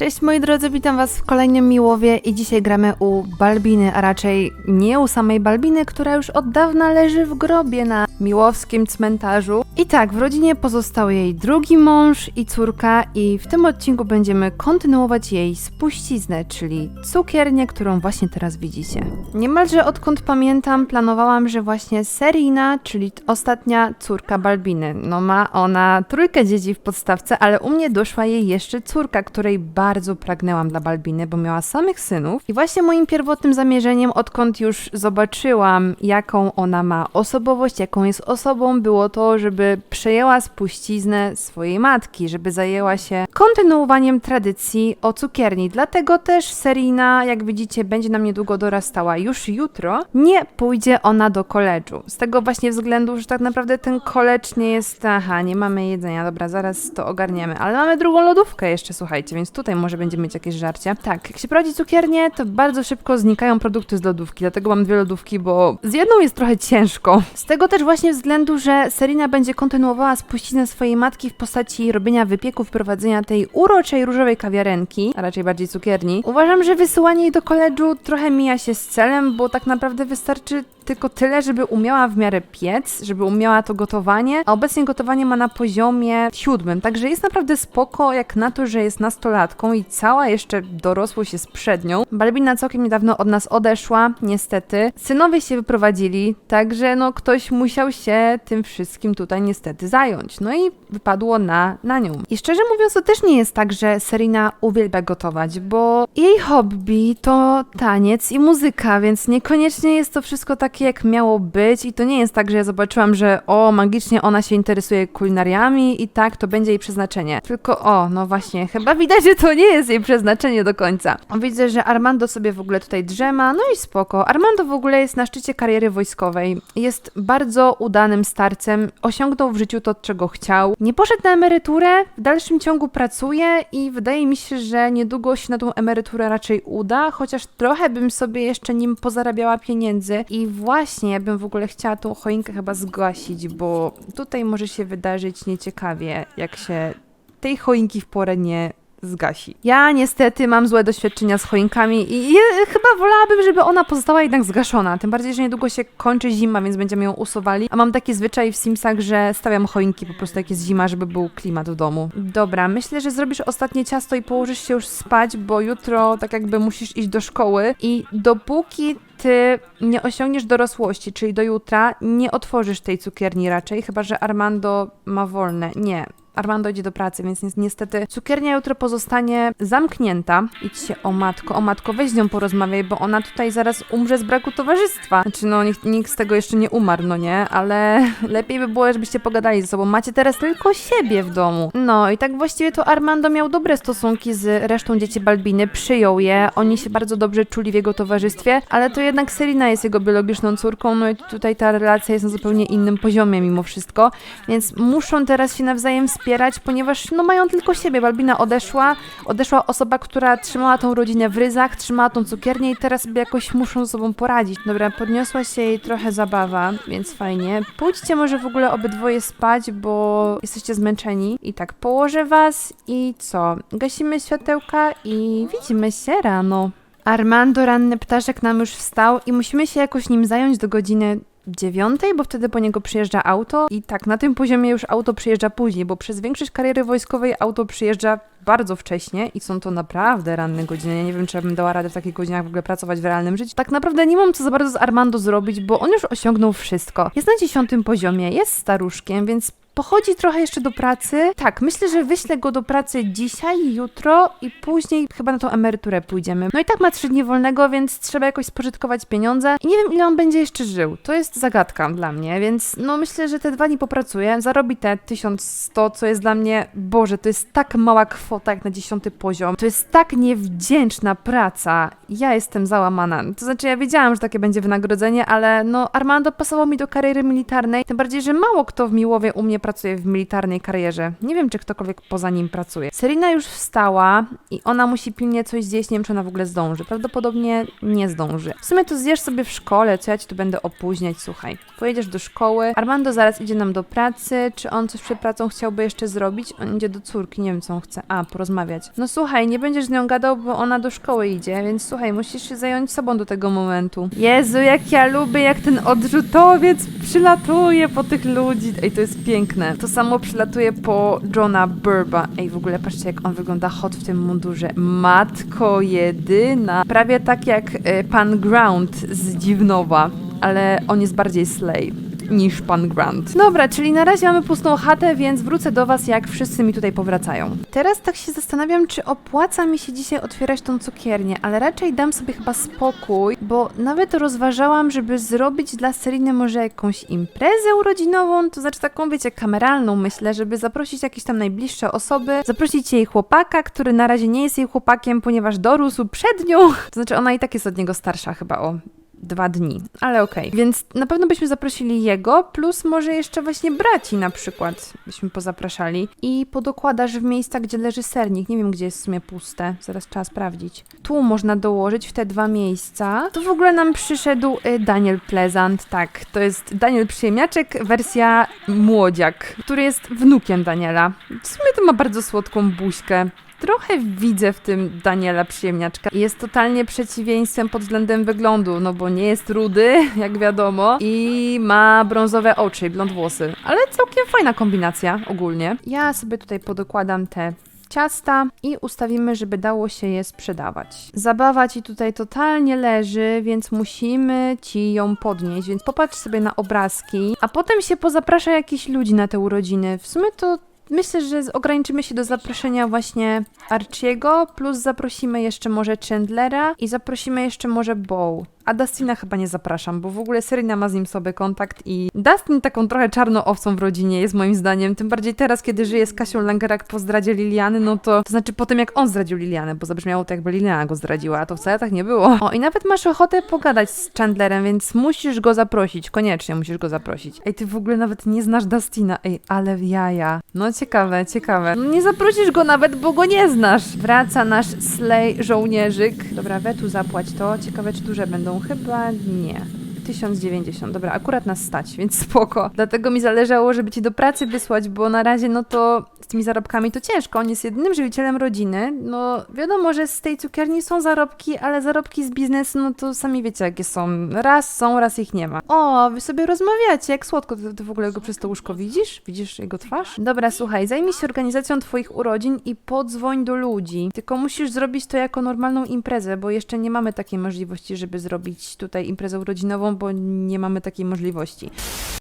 Cześć moi drodzy, witam was w kolejnym Miłowie i dzisiaj gramy u Balbiny, a raczej nie u samej Balbiny, która już od dawna leży w grobie na miłowskim cmentarzu. I tak, w rodzinie pozostał jej drugi mąż i córka i w tym odcinku będziemy kontynuować jej spuściznę, czyli cukiernię, którą właśnie teraz widzicie. Niemalże odkąd pamiętam, planowałam, że właśnie Serina, czyli ostatnia córka Balbiny, no ma ona trójkę dzieci w podstawce, ale u mnie doszła jej jeszcze córka, której bardzo pragnęłam dla Balbiny, bo miała samych synów. I właśnie moim pierwotnym zamierzeniem, odkąd już zobaczyłam, jaką ona ma osobowość, jaką jest osobą, było to, żeby przejęła spuściznę swojej matki, żeby zajęła się kontynuowaniem tradycji o cukierni. Dlatego też Serina, jak widzicie, będzie nam niedługo dorastała już jutro. Nie pójdzie ona do koledżu. Z tego właśnie względu, że tak naprawdę ten koledż nie jest. Aha, nie mamy jedzenia, dobra, zaraz to ogarniemy. Ale mamy drugą lodówkę jeszcze, słuchajcie, więc tutaj może będziemy mieć jakieś żarcie. Tak, jak się prowadzi cukiernię, to bardzo szybko znikają produkty z lodówki, dlatego mam dwie lodówki, bo z jedną jest trochę ciężko. Z tego też właśnie względu, że Serina będzie kontynuowała spuściznę swojej matki w postaci robienia wypieków, prowadzenia tej uroczej różowej kawiarenki, a raczej bardziej cukierni. Uważam, że wysyłanie jej do koledżu trochę mija się z celem, bo tak naprawdę wystarczy tylko tyle, żeby umiała w miarę piec, żeby umiała to gotowanie, a obecnie gotowanie ma na poziomie siódmym, także jest naprawdę spoko, jak na to, że jest nastolatką i cała jeszcze dorosłość jest przed nią. Balbina całkiem niedawno od nas odeszła, niestety. Synowie się wyprowadzili, także no ktoś musiał się tym wszystkim tutaj niestety zająć. No i wypadło na, na nią. I szczerze mówiąc, to też nie jest tak, że Serina uwielbia gotować, bo jej hobby to taniec i muzyka, więc niekoniecznie jest to wszystko takie, jak miało być. I to nie jest tak, że ja zobaczyłam, że o, magicznie ona się interesuje kulinariami i tak, to będzie jej przeznaczenie. Tylko o, no właśnie, chyba widać, że to nie jest jej przeznaczenie do końca. Widzę, że Armando sobie w ogóle tutaj drzema, no i spoko. Armando w ogóle jest na szczycie kariery wojskowej. Jest bardzo udanym starcem, osiągnął w życiu to, czego chciał. Nie poszedł na emeryturę, w dalszym ciągu pracuje i wydaje mi się, że niedługo się na tą emeryturę raczej uda, chociaż trochę bym sobie jeszcze nim pozarabiała pieniędzy i właśnie ja bym w ogóle chciała tą choinkę chyba zgasić, bo tutaj może się wydarzyć nieciekawie, jak się tej choinki w porę nie zgasi. Ja niestety mam złe doświadczenia z choinkami i chyba wolałabym, żeby ona pozostała jednak zgaszona. Tym bardziej, że niedługo się kończy zima, więc będziemy ją usuwali. A mam taki zwyczaj w Simsach, że stawiam choinki po prostu jak jest zima, żeby był klimat w domu. Dobra, myślę, że zrobisz ostatnie ciasto i położysz się już spać, bo jutro tak jakby musisz iść do szkoły i dopóki ty nie osiągniesz dorosłości, czyli do jutra, nie otworzysz tej cukierni raczej, chyba że Armando ma wolne. Nie. Armando idzie do pracy, więc ni- niestety cukiernia jutro pozostanie zamknięta. Idźcie, o matko, o matko, weź z nią porozmawiaj, bo ona tutaj zaraz umrze z braku towarzystwa. Znaczy, no, nikt, nikt z tego jeszcze nie umarł, no nie? Ale lepiej by było, żebyście pogadali ze sobą. Macie teraz tylko siebie w domu. No i tak właściwie to Armando miał dobre stosunki z resztą dzieci Balbiny, przyjął je, oni się bardzo dobrze czuli w jego towarzystwie, ale to jednak Selina jest jego biologiczną córką, no i tutaj ta relacja jest na zupełnie innym poziomie mimo wszystko, więc muszą teraz się nawzajem wspierać, ponieważ no mają tylko siebie. Balbina odeszła, odeszła osoba, która trzymała tą rodzinę w ryzach, trzymała tą cukiernię i teraz sobie jakoś muszą z sobą poradzić. Dobra, podniosła się jej trochę zabawa, więc fajnie. Pójdźcie może w ogóle obydwoje spać, bo jesteście zmęczeni. I tak, położę was i co? Gasimy światełka i widzimy się rano. Armando, ranny ptaszek, nam już wstał i musimy się jakoś nim zająć do godziny dziewiątej, bo wtedy po niego przyjeżdża auto i tak, na tym poziomie już auto przyjeżdża później, bo przez większość kariery wojskowej auto przyjeżdża bardzo wcześnie i są to naprawdę ranne godziny. Ja nie wiem, czy ja bym dała radę w takich godzinach w ogóle pracować w realnym życiu. Tak naprawdę nie mam co za bardzo z Armando zrobić, bo on już osiągnął wszystko. Jest na dziesiątym poziomie, jest staruszkiem, więc Pochodzi trochę jeszcze do pracy. Tak, myślę, że wyślę go do pracy dzisiaj, jutro i później chyba na tą emeryturę pójdziemy. No i tak ma trzy dni wolnego, więc trzeba jakoś spożytkować pieniądze. I nie wiem, ile on będzie jeszcze żył. To jest zagadka dla mnie, więc no myślę, że te dwa dni popracuje, zarobi te 1100, co jest dla mnie, Boże, to jest tak mała kwota jak na dziesiąty poziom. To jest tak niewdzięczna praca ja jestem załamana. To znaczy, ja wiedziałam, że takie będzie wynagrodzenie, ale no, Armando pasował mi do kariery militarnej. Tym bardziej, że mało kto w Miłowie u mnie pracuje w militarnej karierze. Nie wiem, czy ktokolwiek poza nim pracuje. Serena już wstała i ona musi pilnie coś zjeść. Nie wiem, czy ona w ogóle zdąży. Prawdopodobnie nie zdąży. W sumie to zjesz sobie w szkole, co ja ci tu będę opóźniać, słuchaj. Pojedziesz do szkoły. Armando zaraz idzie nam do pracy. Czy on coś przed pracą chciałby jeszcze zrobić? On idzie do córki, nie wiem, co on chce. A, porozmawiać. No słuchaj, nie będziesz z nią gadał, bo ona do szkoły idzie, więc słuchaj, musisz się zająć sobą do tego momentu. Jezu, jak ja lubię, jak ten odrzutowiec przylatuje po tych ludzi. Ej, to jest piękne. To samo przylatuje po Johna Burba. Ej, w ogóle patrzcie, jak on wygląda hot w tym mundurze. Matko jedyna. Prawie tak jak e, pan Ground z Dziwnowa, ale on jest bardziej slay niż pan Grant. Dobra, czyli na razie mamy pustą chatę, więc wrócę do was, jak wszyscy mi tutaj powracają. Teraz tak się zastanawiam, czy opłaca mi się dzisiaj otwierać tą cukiernię, ale raczej dam sobie chyba spokój, bo nawet rozważałam, żeby zrobić dla Seriny może jakąś imprezę urodzinową, to znaczy taką, wiecie, kameralną myślę, żeby zaprosić jakieś tam najbliższe osoby, zaprosić jej chłopaka, który na razie nie jest jej chłopakiem, ponieważ dorósł przed nią. To znaczy ona i tak jest od niego starsza chyba o dwa dni, ale okej. Więc na pewno byśmy zaprosili jego, plus może jeszcze właśnie braci na przykład byśmy pozapraszali i podokładasz w miejsca, gdzie leży sernik. Nie wiem, gdzie jest w sumie puste, zaraz trzeba sprawdzić. Tu można dołożyć w te dwa miejsca. Tu w ogóle nam przyszedł y, Daniel Pleasant, tak, to jest Daniel Przyjemniaczek, wersja młodziak, który jest wnukiem Daniela. W sumie to ma bardzo słodką buźkę. Trochę widzę w tym Daniela przyjemniaczka. Jest totalnie przeciwieństwem pod względem wyglądu, no bo nie jest rudy, jak wiadomo, i ma brązowe oczy i blond włosy. Ale całkiem fajna kombinacja ogólnie. Ja sobie tutaj podokładam te ciasta i ustawimy, żeby dało się je sprzedawać. Zabawa ci tutaj totalnie leży, więc musimy ci ją podnieść, więc popatrz sobie na obrazki, a potem się pozaprasza jakichś ludzi na te urodziny. W sumie to Myślę, że ograniczymy się do zaproszenia właśnie Archiego, plus zaprosimy jeszcze może Chandlera i zaprosimy jeszcze może Bow. A Dustina chyba nie zapraszam, bo w ogóle Serena ma z nim sobie kontakt i Dustin taką trochę czarną owcą w rodzinie jest moim zdaniem. Tym bardziej teraz, kiedy żyje z Kasią Langerak po zdradzie Liliany, no to, to znaczy po tym jak on zdradził Lilianę, bo zabrzmiało to jakby Liliana go zdradziła, a to wcale tak nie było. O i nawet masz ochotę pogadać z Chandlerem, więc musisz go zaprosić, koniecznie musisz go zaprosić. Ej, ty w ogóle nawet nie znasz Dustina, ej, ale jaja. No ciekawe, ciekawe. Nie zaprosisz go nawet, bo go nie znasz. Wraca nasz slay żołnierzyk. Dobra, we tu zapłać to. Ciekawe, czy duże będą. Chyba nie. 1090, dobra, akurat nas stać, więc spoko. Dlatego mi zależało, żeby cię do pracy wysłać, bo na razie, no to z tymi zarobkami to ciężko. On jest jedynym żywicielem rodziny. No, wiadomo, że z tej cukierni są zarobki, ale zarobki z biznesu, no to sami wiecie, jakie są. Raz są, raz ich nie ma. O, wy sobie rozmawiacie, jak słodko. Ty, ty w ogóle go przez to łóżko widzisz? Widzisz jego twarz? Dobra, słuchaj, zajmij się organizacją twoich urodzin i podzwoń do ludzi. Tylko musisz zrobić to jako normalną imprezę, bo jeszcze nie mamy takiej możliwości, żeby zrobić tutaj imprezę urodzinową, bo nie mamy takiej możliwości.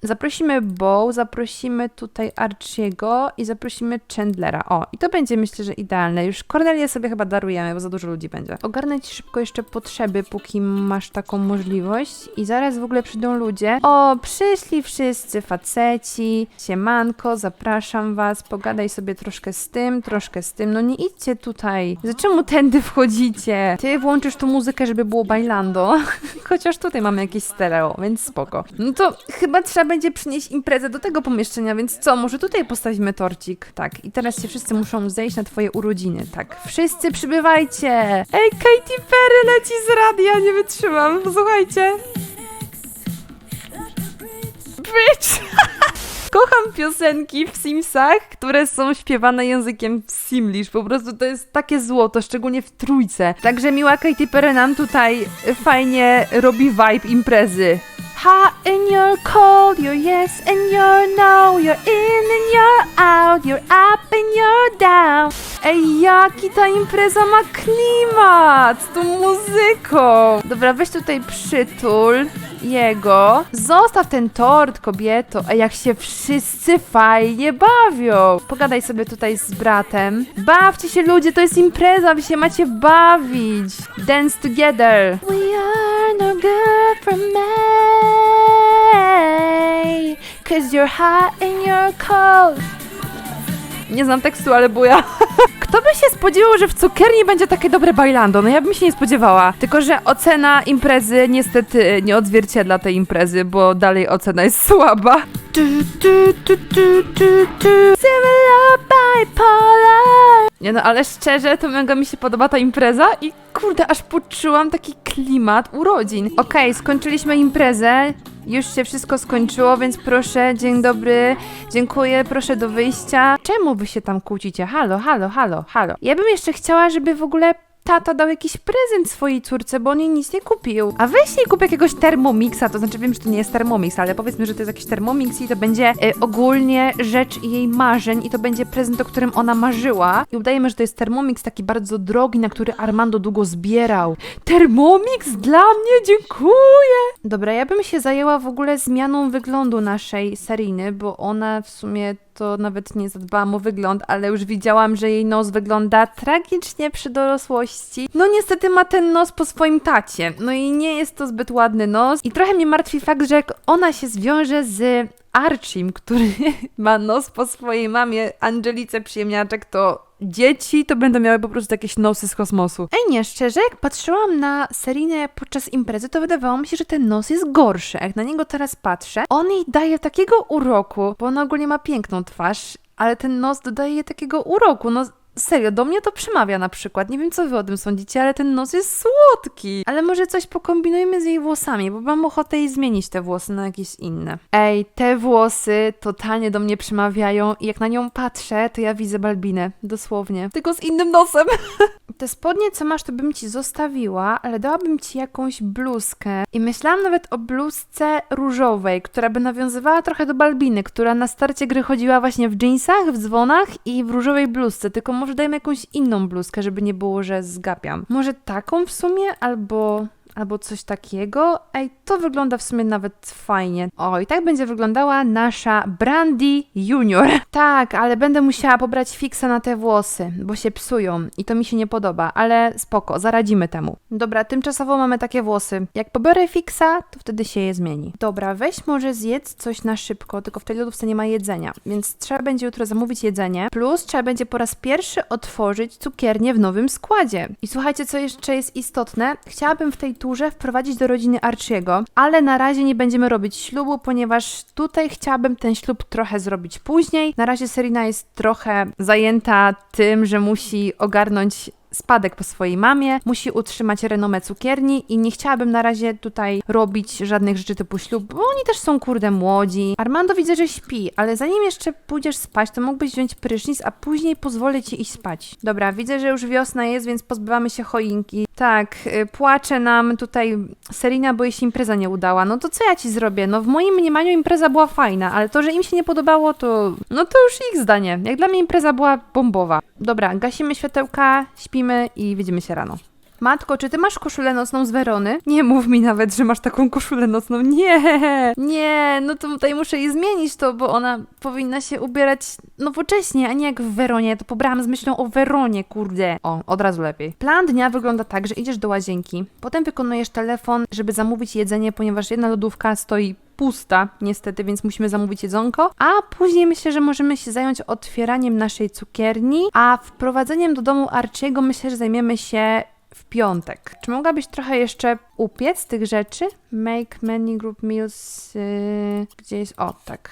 Zaprosimy Bow, zaprosimy tutaj Archiego i zaprosimy Chandlera. O, i to będzie myślę, że idealne. Już Cornelię sobie chyba darujemy, bo za dużo ludzi będzie. Ogarnę ci szybko jeszcze potrzeby, póki masz taką możliwość. I zaraz w ogóle przyjdą ludzie. O, przyszli wszyscy faceci. Siemanko, zapraszam was. Pogadaj sobie troszkę z tym, troszkę z tym. No nie idźcie tutaj. Za czemu tędy wchodzicie? Ty włączysz tu muzykę, żeby było bailando. Chociaż tutaj mamy jakieś stereo, więc spoko. No to chyba trzeba będzie przynieść imprezę do tego pomieszczenia, więc co, może tutaj postawimy torcik? Tak, i teraz się wszyscy muszą zejść na twoje urodziny, tak. Wszyscy przybywajcie! Ej, Katy Perry leci z radia, nie wytrzymam, posłuchajcie. Bitch! Kocham piosenki w Simsach, które są śpiewane językiem Simlish. Po prostu to jest takie złoto, szczególnie w trójce. Także miła Katy Perry nam tutaj fajnie robi vibe imprezy. Hot and you're cold, you're yes and you're no, you're in and you're out, you're up and you're down. Ej, jaki ta impreza ma klimat z tą muzyką. Dobra, weź tutaj przytul jego. Zostaw ten tort, kobieto. A jak się wszyscy fajnie bawią. Pogadaj sobie tutaj z bratem. Bawcie się ludzie, to jest impreza, wy się macie bawić. Dance together. We are no good for May. Cause you're hot and you're cold. Nie znam tekstu, ale buja. Kto by się spodziewał, że w cukierni będzie takie dobre bailando? No ja bym się nie spodziewała. Tylko, że ocena imprezy niestety nie odzwierciedla tej imprezy, bo dalej ocena jest słaba. Tu, tu, tu, tu, tu. Similar bipolar. Nie no, ale szczerze, to mega mi się podoba ta impreza i kurde, aż poczułam taki klimat urodzin. Okej, skończyliśmy imprezę. Już się wszystko skończyło, więc proszę, dzień dobry, dziękuję, proszę do wyjścia. Czemu wy się tam kłócicie? Halo, halo, halo, halo. Ja bym jeszcze chciała, żeby w ogóle tata dał jakiś prezent swojej córce, bo on jej nic nie kupił. A weź jej kup jakiegoś termomixa, to znaczy wiem, że to nie jest termomix, ale powiedzmy, że to jest jakiś termomix i to będzie e, ogólnie rzecz jej marzeń i to będzie prezent, o którym ona marzyła. I udajemy, że to jest termomix taki bardzo drogi, na który Armando długo zbierał. Termomix dla mnie, dziękuję! Dobra, ja bym się zajęła w ogóle zmianą wyglądu naszej Seriny, bo ona w sumie to nawet nie zadbałam o wygląd, ale już widziałam, że jej nos wygląda tragicznie przy dorosłości. No niestety ma ten nos po swoim tacie. No i nie jest to zbyt ładny nos. I trochę mnie martwi fakt, że jak ona się zwiąże z Archim, który ma nos po swojej mamie, Angelice Przyjemniaczek, to dzieci to będą miały po prostu jakieś nosy z kosmosu. Ej, nie, szczerze, jak patrzyłam na Serinę podczas imprezy, to wydawało mi się, że ten nos jest gorszy. Jak na niego teraz patrzę, on jej daje takiego uroku, bo ona ogólnie ma piękną twarz, ale ten nos dodaje jej takiego uroku. No serio, do mnie to przemawia na przykład. Nie wiem, co wy o tym sądzicie, ale ten nos jest słodki. Ale może coś pokombinujmy z jej włosami, bo mam ochotę jej zmienić te włosy na jakieś inne. Ej, te włosy totalnie do mnie przemawiają i jak na nią patrzę, to ja widzę Balbinę. Dosłownie. Tylko z innym nosem. Te spodnie, co masz, to bym ci zostawiła, ale dałabym ci jakąś bluzkę. I myślałam nawet o bluzce różowej, która by nawiązywała trochę do Balbiny, która na starcie gry chodziła właśnie w jeansach, w dzwonach i w różowej bluzce. Tylko może dajmy jakąś inną bluzkę, żeby nie było, że zgapiam. Może taką w sumie, albo albo coś takiego. Ej, to wygląda w sumie nawet fajnie. O, i tak będzie wyglądała nasza Brandy Junior. Tak, ale będę musiała pobrać fiksa na te włosy, bo się psują i to mi się nie podoba, ale spoko, zaradzimy temu. Dobra, tymczasowo mamy takie włosy. Jak pobiorę fiksa, to wtedy się je zmieni. Dobra, weź może zjedz coś na szybko, tylko w tej lodówce nie ma jedzenia, więc trzeba będzie jutro zamówić jedzenie, plus trzeba będzie po raz pierwszy otworzyć cukiernię w nowym składzie. I słuchajcie, co jeszcze jest istotne? Chciałabym w tej turze wprowadzić do rodziny Archiego, ale na razie nie będziemy robić ślubu, ponieważ tutaj chciałabym ten ślub trochę zrobić później. Na razie Serena jest trochę zajęta tym, że musi ogarnąć spadek po swojej mamie, musi utrzymać renomę cukierni i nie chciałabym na razie tutaj robić żadnych rzeczy typu ślub, bo oni też są kurde młodzi. Armando widzę, że śpi, ale zanim jeszcze pójdziesz spać, to mógłbyś wziąć prysznic, a później pozwolę ci iść spać. Dobra, widzę, że już wiosna jest, więc pozbywamy się choinki. Tak, y, płacze nam tutaj Serina, bo jej się impreza nie udała. No to co ja ci zrobię? No w moim mniemaniu impreza była fajna, ale to, że im się nie podobało, to... No to już ich zdanie. Jak dla mnie impreza była bombowa. Dobra, gasimy światełka, śpimy i widzimy się rano. Matko, czy ty masz koszulę nocną z Werony? Nie mów mi nawet, że masz taką koszulę nocną. Nie, nie, no to tutaj muszę jej zmienić to, bo ona powinna się ubierać nowocześnie, a nie jak w Weronie. To pobrałam z myślą o Weronie, kurde. O, od razu lepiej. Plan dnia wygląda tak, że idziesz do łazienki, potem wykonujesz telefon, żeby zamówić jedzenie, ponieważ jedna lodówka stoi pusta, niestety, więc musimy zamówić jedzonko. A później myślę, że możemy się zająć otwieraniem naszej cukierni, a wprowadzeniem do domu Archiego myślę, że zajmiemy się w piątek. Czy mogłabyś trochę jeszcze upiec tych rzeczy? Make many group meals. Yy, gdzie jest? O, tak.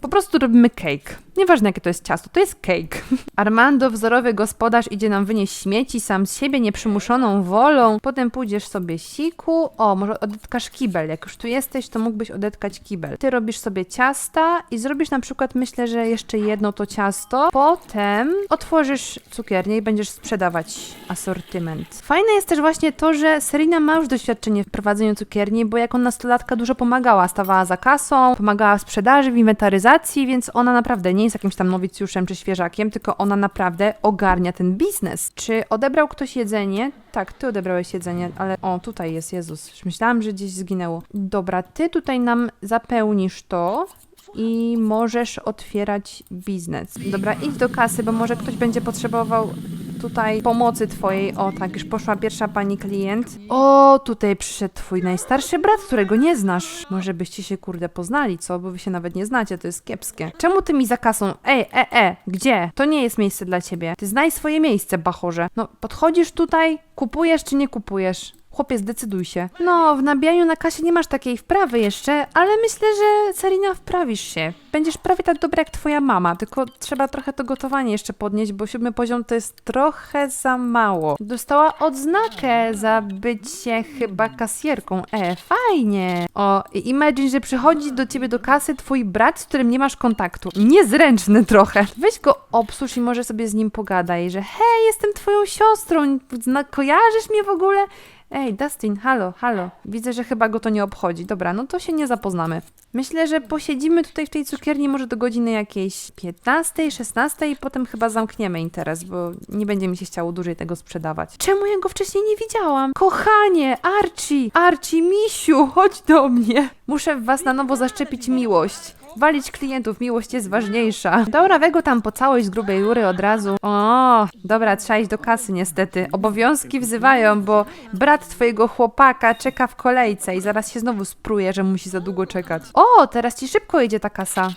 Po prostu robimy cake. Nieważne jakie to jest ciasto, to jest cake. Armando, wzorowy gospodarz, idzie nam wynieść śmieci sam z siebie, nieprzymuszoną wolą. Potem pójdziesz sobie siku. O, może odetkasz kibel. Jak już tu jesteś, to mógłbyś odetkać kibel. Ty robisz sobie ciasta i zrobisz na przykład, myślę, że jeszcze jedno to ciasto. Potem otworzysz cukiernię i będziesz sprzedawać asortyment. Fajne jest też właśnie to, że Serena ma już doświadczenie w prowadzeniu cukierni, bo jako nastolatka dużo pomagała. Stawała za kasą, pomagała w sprzedaży, w inwentaryzacji, więc ona naprawdę nie jest jakimś tam nowicjuszem czy świeżakiem, tylko ona naprawdę ogarnia ten biznes. Czy odebrał ktoś jedzenie? Tak, ty odebrałeś jedzenie, ale o, tutaj jest Jezus. Myślałam, że gdzieś zginęło. Dobra, ty tutaj nam zapełnisz to i możesz otwierać biznes. Dobra, idź do kasy, bo może ktoś będzie potrzebował tutaj pomocy twojej. O, tak, już poszła pierwsza pani klient. O, tutaj przyszedł twój najstarszy brat, którego nie znasz. Może byście się, kurde, poznali, co? Bo wy się nawet nie znacie, to jest kiepskie. Czemu ty mi za kasą? Ej, e, e, gdzie? To nie jest miejsce dla ciebie. Ty znaj swoje miejsce, bachorze. No, podchodzisz tutaj, kupujesz czy nie kupujesz? Chłopie, zdecyduj się. No, w nabijaniu na kasie nie masz takiej wprawy jeszcze, ale myślę, że Serina wprawisz się. Będziesz prawie tak dobra jak twoja mama, tylko trzeba trochę to gotowanie jeszcze podnieść, bo siódmy poziom to jest trochę za mało. Dostała odznakę za bycie chyba kasjerką. E, fajnie. O, imagine, że przychodzi do ciebie do kasy twój brat, z którym nie masz kontaktu. Niezręczny trochę. Weź go obsłuż i może sobie z nim pogadaj, że hej, jestem twoją siostrą, kojarzysz mnie w ogóle? Ej, Dustin, halo, halo. Widzę, że chyba go to nie obchodzi. Dobra, no to się nie zapoznamy. Myślę, że posiedzimy tutaj w tej cukierni może do godziny jakiejś 15, 16 i potem chyba zamkniemy interes, bo nie będzie mi się chciało dłużej tego sprzedawać. Czemu ja go wcześniej nie widziałam? Kochanie, Archie, Archie, misiu, chodź do mnie. Muszę w was na nowo zaszczepić miłość. Walić klientów, miłość jest ważniejsza. Dobra, wego tam po całość z grubej rury od razu. O, dobra, trzeba iść do kasy niestety. Obowiązki wzywają, bo brat twojego chłopaka czeka w kolejce i zaraz się znowu spruje, że musi za długo czekać. O, teraz ci szybko idzie ta kasa.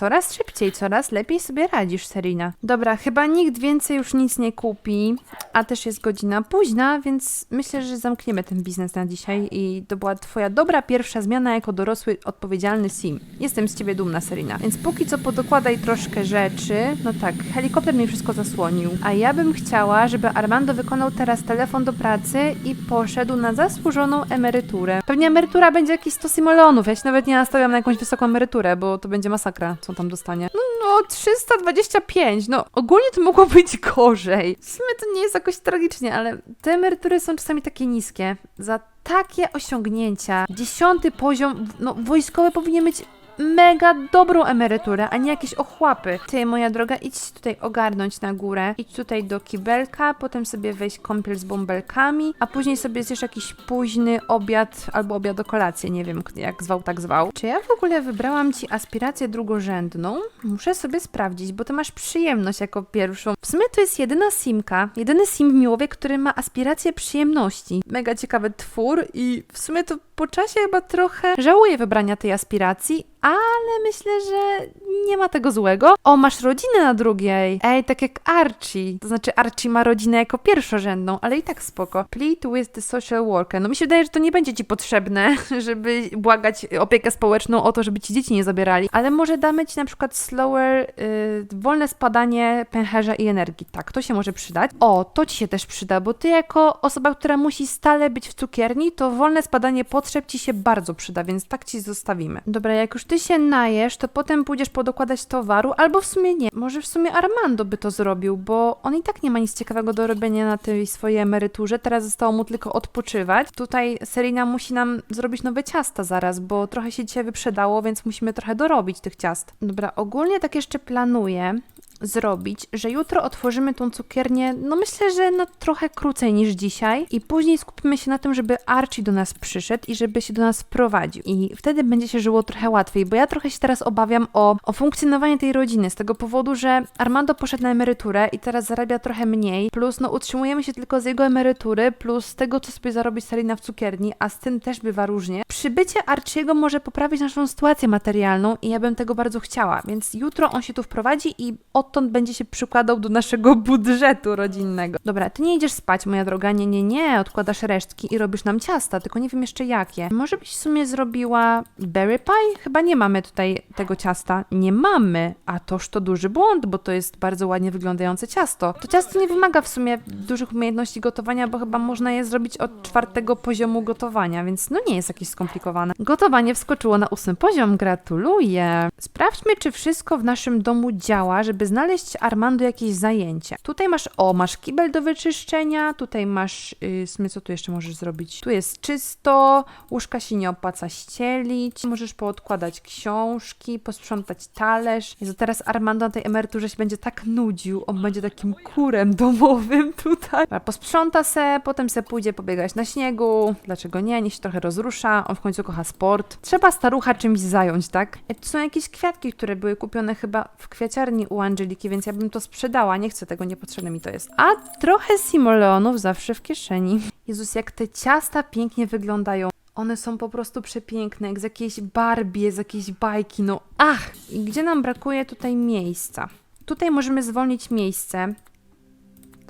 Coraz szybciej, coraz lepiej sobie radzisz, Serina. Dobra, chyba nikt więcej już nic nie kupi, a też jest godzina późna, więc myślę, że zamkniemy ten biznes na dzisiaj i to była twoja dobra pierwsza zmiana jako dorosły, odpowiedzialny sim. Jestem z ciebie dumna, Serina. Więc póki co podokładaj troszkę rzeczy. No tak, helikopter mi wszystko zasłonił. A ja bym chciała, żeby Armando wykonał teraz telefon do pracy i poszedł na zasłużoną emeryturę. Pewnie emerytura będzie jakieś 100 simolonów. Ja się nawet nie nastawiam na jakąś wysoką emeryturę, bo to będzie masakra, co tam dostanie. No, no 325. No, ogólnie to mogło być gorzej. W sumie to nie jest jakoś tragicznie, ale te emerytury są czasami takie niskie. Za takie osiągnięcia, dziesiąty poziom, no wojskowy powinien mieć mega dobrą emeryturę, a nie jakieś ochłapy. Ty, moja droga, idź tutaj ogarnąć na górę. Idź tutaj do kibelka, potem sobie weź kąpiel z bąbelkami, a później sobie zjesz jakiś późny obiad albo obiad o kolację, nie wiem jak zwał, tak zwał. Czy ja w ogóle wybrałam ci aspirację drugorzędną? Muszę sobie sprawdzić, bo ty masz przyjemność jako pierwszą. W sumie to jest jedyna simka, jedyny sim w Miłowie, który ma aspirację przyjemności. Mega ciekawy twór i w sumie to po czasie chyba trochę żałuję wybrania tej aspiracji, ale myślę, że nie ma tego złego. O, masz rodzinę na drugiej. Ej, tak jak Archie. To znaczy Archie ma rodzinę jako pierwszorzędną, ale i tak spoko. Plead with the social worker. No mi się wydaje, że to nie będzie ci potrzebne, żeby błagać opiekę społeczną o to, żeby ci dzieci nie zabierali, ale może damy ci na przykład slower, yy, wolne spadanie pęcherza i energii. Tak, to się może przydać. O, to ci się też przyda, bo ty jako osoba, która musi stale być w cukierni, to wolne spadanie potrzeb ci się bardzo przyda, więc tak ci zostawimy. Dobra, jak już ty się najesz, to potem pójdziesz podokładać towaru, albo w sumie nie. Może w sumie Armando by to zrobił, bo on i tak nie ma nic ciekawego do robienia na tej swojej emeryturze. Teraz zostało mu tylko odpoczywać. Tutaj Serena musi nam zrobić nowe ciasta zaraz, bo trochę się dzisiaj wyprzedało, więc musimy trochę dorobić tych ciast. Dobra, ogólnie tak jeszcze planuję, zrobić, że jutro otworzymy tą cukiernię, no myślę, że na trochę krócej niż dzisiaj i później skupimy się na tym, żeby Archie do nas przyszedł i żeby się do nas wprowadził. I wtedy będzie się żyło trochę łatwiej, bo ja trochę się teraz obawiam o, o funkcjonowanie tej rodziny z tego powodu, że Armando poszedł na emeryturę i teraz zarabia trochę mniej, plus no utrzymujemy się tylko z jego emerytury, plus z tego, co sobie zarobi Selina w cukierni, a z tym też bywa różnie. Przybycie Archiego może poprawić naszą sytuację materialną i ja bym tego bardzo chciała, więc jutro on się tu wprowadzi i odtąd będzie się przykładał do naszego budżetu rodzinnego. Dobra, ty nie idziesz spać, moja droga, nie, nie, nie, odkładasz resztki i robisz nam ciasta, tylko nie wiem jeszcze jakie. Może byś w sumie zrobiła berry pie? Chyba nie mamy tutaj tego ciasta. Nie mamy, a toż to duży błąd, bo to jest bardzo ładnie wyglądające ciasto. To ciasto nie wymaga w sumie dużych umiejętności gotowania, bo chyba można je zrobić od czwartego poziomu gotowania, więc no nie jest jakieś skomplikowane. Gotowanie wskoczyło na ósmy poziom, gratuluję. Sprawdźmy, czy wszystko w naszym domu działa, żeby znaleźć Armando jakieś zajęcie. Tutaj masz, o, masz kibel do wyczyszczenia, tutaj masz, yy, co tu jeszcze możesz zrobić? Tu jest czysto, łóżka się nie opłaca ścielić, możesz poodkładać książki, posprzątać talerz. Jezu, teraz Armando na tej emeryturze się będzie tak nudził, on będzie takim kurem domowym tutaj. Posprząta se, potem se pójdzie pobiegać na śniegu, dlaczego nie, niech się trochę rozrusza, on w końcu kocha sport. Trzeba starucha czymś zająć, tak? E, Tu są jakieś kwiatki, które były kupione chyba w kwiaciarni u Angie więc ja bym to sprzedała. Nie chcę tego, niepotrzebne mi to jest. A trochę simoleonów zawsze w kieszeni. Jezus, jak te ciasta pięknie wyglądają. One są po prostu przepiękne, jak z jakiejś Barbie, z jakiejś bajki, no ach! I gdzie nam brakuje tutaj miejsca? Tutaj możemy zwolnić miejsce.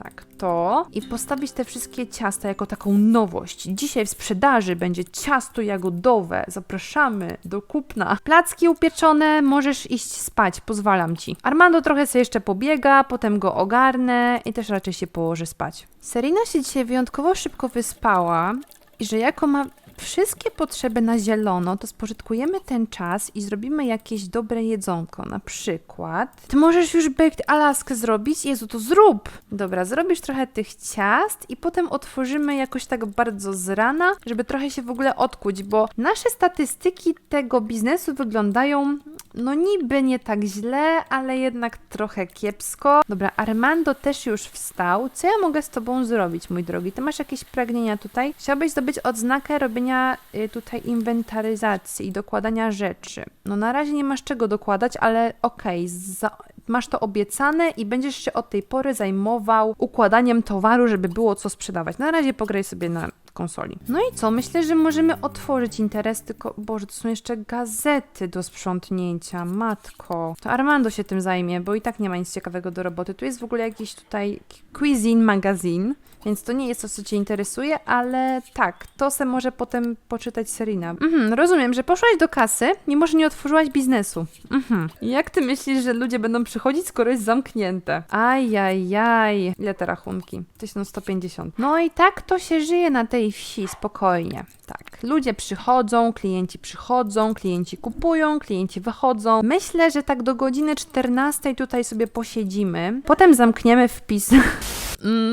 Tak, to. I postawić te wszystkie ciasta jako taką nowość. Dzisiaj w sprzedaży będzie ciasto jagodowe. Zapraszamy do kupna. Placki upieczone, możesz iść spać, pozwalam ci. Armando trochę sobie jeszcze pobiega, potem go ogarnę i też raczej się położy spać. Serena się dzisiaj wyjątkowo szybko wyspała i że jako ma wszystkie potrzeby na zielono, to spożytkujemy ten czas i zrobimy jakieś dobre jedzonko. Na przykład, ty możesz już baked Alaskę zrobić? Jezu, to zrób! Dobra, zrobisz trochę tych ciast i potem otworzymy jakoś tak bardzo z rana, żeby trochę się w ogóle odkuć, bo nasze statystyki tego biznesu wyglądają no niby nie tak źle, ale jednak trochę kiepsko. Dobra, Armando też już wstał. Co ja mogę z tobą zrobić, mój drogi? Ty masz jakieś pragnienia tutaj? Chciałbyś zdobyć odznakę robienia y, tutaj inwentaryzacji i dokładania rzeczy. No na razie nie masz czego dokładać, ale okej, za- masz to obiecane i będziesz się od tej pory zajmował układaniem towaru, żeby było co sprzedawać. Na razie pograj sobie na konsoli. No i co? Myślę, że możemy otworzyć interes, tylko Boże, to są jeszcze gazety do sprzątnięcia, matko. To Armando się tym zajmie, bo i tak nie ma nic ciekawego do roboty. Tu jest w ogóle jakiś tutaj Cuisine Magazine, więc to nie jest to, co Cię interesuje, ale tak, to se może potem poczytać Serena. Mhm, rozumiem, że poszłaś do kasy, mimo że nie otworzyłaś biznesu. Mhm. Jak Ty myślisz, że ludzie będą przychodzić, skoro jest zamknięte? Ajajaj. Ile te rachunki? 1150. No i tak to się żyje na tej wsi, spokojnie. Tak, ludzie przychodzą, klienci przychodzą, klienci kupują, klienci wychodzą. Myślę, że tak do godziny 14 tutaj sobie posiedzimy. Potem zamkniemy wpis.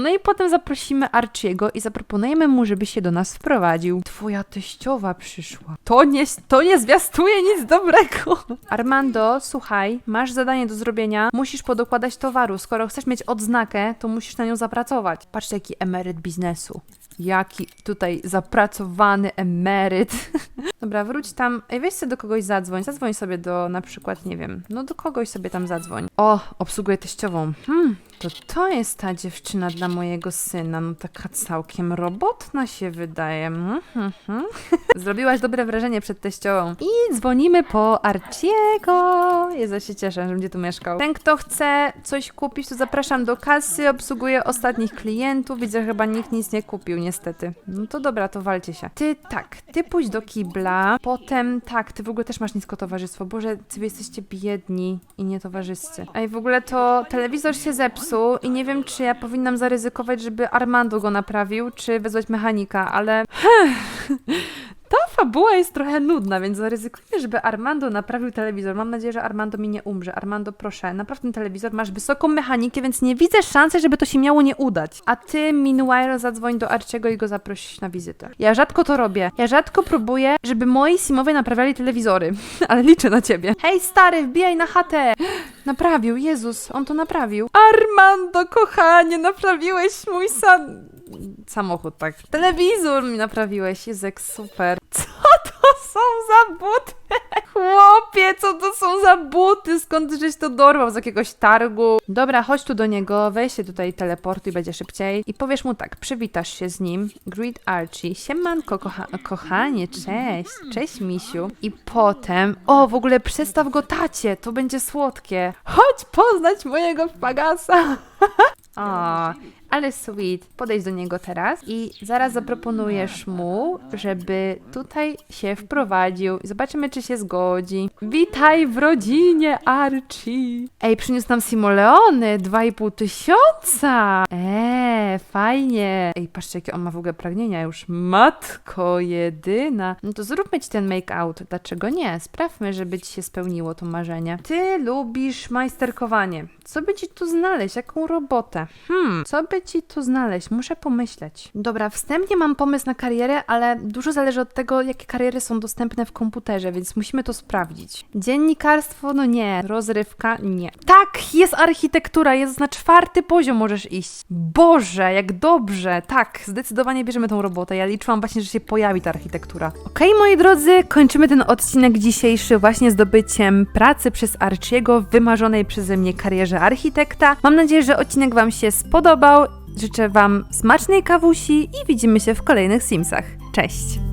No i potem zaprosimy Archiego i zaproponujemy mu, żeby się do nas wprowadził. Twoja teściowa przyszła. To nie, to nie zwiastuje nic dobrego. Armando, słuchaj, masz zadanie do zrobienia. Musisz podokładać towaru. Skoro chcesz mieć odznakę, to musisz na nią zapracować. Patrzcie, jaki emeryt biznesu. Jaki tutaj zapracowany emeryt. Dobra, wróć tam. Ej, weź sobie do kogoś zadzwoń. Zadzwoń sobie do na przykład, nie wiem, no do kogoś sobie tam zadzwoń. O, obsługuję teściową. Hmm, to to jest ta dziewczyna dla mojego syna. No taka całkiem robotna się wydaje. Mhm. Zrobiłaś dobre wrażenie przed teściową. I dzwonimy po Arciego. Jezu, się cieszę, że będzie tu mieszkał. Ten, kto chce coś kupić, to zapraszam do kasy. Obsługuję ostatnich klientów. Widzę, że chyba nikt nic nie kupił, niestety. No to dobra, to walcie się. Ty tak, ty pójdź do kibla. Potem tak, ty w ogóle też masz nisko towarzystwo. Boże, wy jesteście biedni i nietowarzyscy. Ej, w ogóle to telewizor się zepsuł i nie wiem, czy ja powinnam zaryzykować, żeby Armando go naprawił, czy wezwać mechanika, ale... Ta fabuła jest trochę nudna, więc zaryzykujmy, żeby Armando naprawił telewizor. Mam nadzieję, że Armando mi nie umrze. Armando, proszę, napraw ten telewizor. Masz wysoką mechanikę, więc nie widzę szansy, żeby to się miało nie udać. A ty, meanwhile, zadzwoń do Arciego i go zaproś na wizytę. Ja rzadko to robię. Ja rzadko próbuję, żeby moi simowie naprawiali telewizory. Ale liczę na ciebie. Hej, stary, wbijaj na chatę! Naprawił, Jezus, on to naprawił. Armando, kochanie, naprawiłeś mój san samochód, tak. Telewizor mi naprawiłeś, Jezek, super. Co to są za buty? Chłopie, co to są za buty? Skąd żeś to dorwał? Z jakiegoś targu? Dobra, chodź tu do niego, weź się tutaj teleportuj, będzie szybciej. I powiesz mu tak, przywitasz się z nim. Greet Archie. Siemanko, kocha kochanie, cześć. Cześć, misiu. I potem, o, w ogóle przestaw go tacie, to będzie słodkie. Chodź poznać mojego pagasa. O, ale sweet. Podejdź do niego teraz i zaraz zaproponujesz mu, żeby tutaj się wprowadził. Zobaczymy, czy się zgodzi. Witaj w rodzinie, Archie. Ej, przyniósł nam simoleony, 2,5 tysiąca. Eee, fajnie. Ej, patrzcie, jakie on ma w ogóle pragnienia już. Matko jedyna. No to zróbmy ci ten make out. Dlaczego nie? Sprawmy, żeby ci się spełniło to marzenie. Ty lubisz majsterkowanie. Co by ci tu znaleźć? Jaką robotę? Hmm, co by Muszę ci to znaleźć, muszę pomyśleć. Dobra, wstępnie mam pomysł na karierę, ale dużo zależy od tego, jakie kariery są dostępne w komputerze, więc musimy to sprawdzić. Dziennikarstwo, no nie. Rozrywka, nie. Tak, jest architektura, jest na czwarty poziom możesz iść. Boże, jak dobrze. Tak, zdecydowanie bierzemy tą robotę. Ja liczyłam właśnie, że się pojawi ta architektura. Okej, moi drodzy, kończymy ten odcinek dzisiejszy właśnie zdobyciem pracy przez Archiego w wymarzonej przeze mnie karierze architekta. Mam nadzieję, że odcinek Wam się spodobał. Życzę Wam smacznej kawusi i widzimy się w kolejnych Simsach. Cześć!